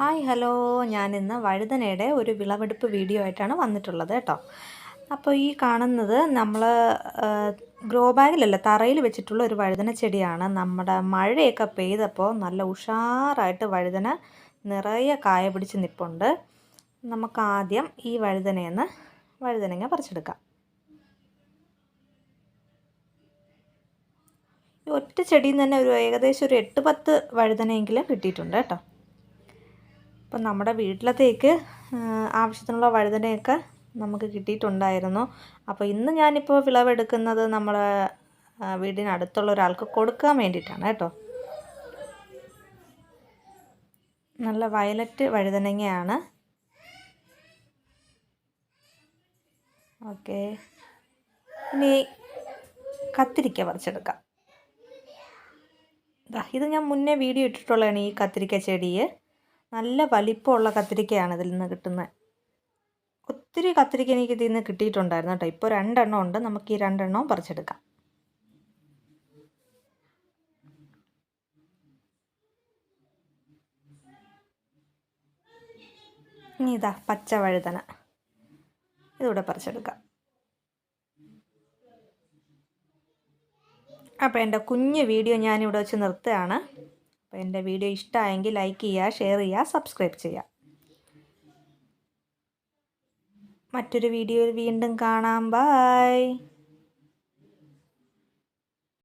Hi hello. ഞാൻ ഇന്ന് വഴുതനയുടെ ഒരു വിളവെടുപ്പ് വീഡിയോ ആയിട്ടാണ് വന്നിട്ടുള്ളത് കേട്ടോ. അപ്പോൾ ഈ കാണുന്നത് നമ്മൾ ഗ്രോ ബാഗിലല്ല തറയിൽ വെച്ചിട്ടുള്ള ഒരു വഴുതന ചെടിയാണ്. നമ്മുടെ മഴയൊക്കെ പെയ്തപ്പോൾ നല്ല ഉഷാറായിട്ട് വഴുതന നിറയെ കായ പിടിച്ച് നിൽപ്പുണ്ട് നമുക്ക് ആദ്യം ഈ വഴുതനയെന്ന് വഴുതനങ്ങ പറിച്ചെടുക്കാം. ഈ ഒറ്റ ചെടിയിൽ നിന്ന് തന്നെ ഒരു ഏകദേശം ഒരു എട്ട് പത്ത് വഴുതനയെങ്കിലും കിട്ടിയിട്ടുണ്ട് കേട്ടോ. അപ്പം നമ്മുടെ വീട്ടിലത്തേക്ക് ആവശ്യത്തിനുള്ള വഴുതനയൊക്കെ നമുക്ക് കിട്ടിയിട്ടുണ്ടായിരുന്നു. അപ്പോൾ ഇന്ന് ഞാനിപ്പോൾ വിളവെടുക്കുന്നത് നമ്മളെ വീടിനടുത്തുള്ള ഒരാൾക്ക് കൊടുക്കാൻ വേണ്ടിയിട്ടാണ് കേട്ടോ. നല്ല വയലറ്റ് വഴുതനങ്ങയാണ്. ഓക്കെ. ഇനി കത്തിരിക്ക പറിച്ചെടുക്കാം. ഇത് ഞാൻ മുന്നേ വീഡിയോ ഇട്ടിട്ടുള്ളതാണ് ഈ കത്തിരിക്ക ചെടിയെ. നല്ല വലിപ്പമുള്ള കത്തിരിക്കയാണ് ഇതിൽ നിന്ന് കിട്ടുന്നത്. ഒത്തിരി കത്തിരിക്ക എനിക്ക് ഇതിൽ നിന്ന് കിട്ടിയിട്ടുണ്ടായിരുന്നു കേട്ടോ. ഇപ്പോൾ രണ്ടെണ്ണം ഉണ്ട്. നമുക്ക് ഈ രണ്ടെണ്ണവും പറിച്ചെടുക്കാം. ഇനി ഇതാ പച്ച വഴുതന. ഇതിവിടെ പറിച്ചെടുക്കാം. അപ്പോൾ എന്റെ കുഞ്ഞ് വീഡിയോ ഞാനിവിടെ വെച്ച് നിർത്തുകയാണ്. അപ്പോൾ എന്റെ വീഡിയോ ഇഷ്ടമായെങ്കിൽ ലൈക്ക് ചെയ്യുക ഷെയർ ചെയ്യുക സബ്സ്ക്രൈബ് ചെയ്യുക. മറ്റൊരു വീഡിയോയിൽ വീണ്ടും കാണാം. ബായ്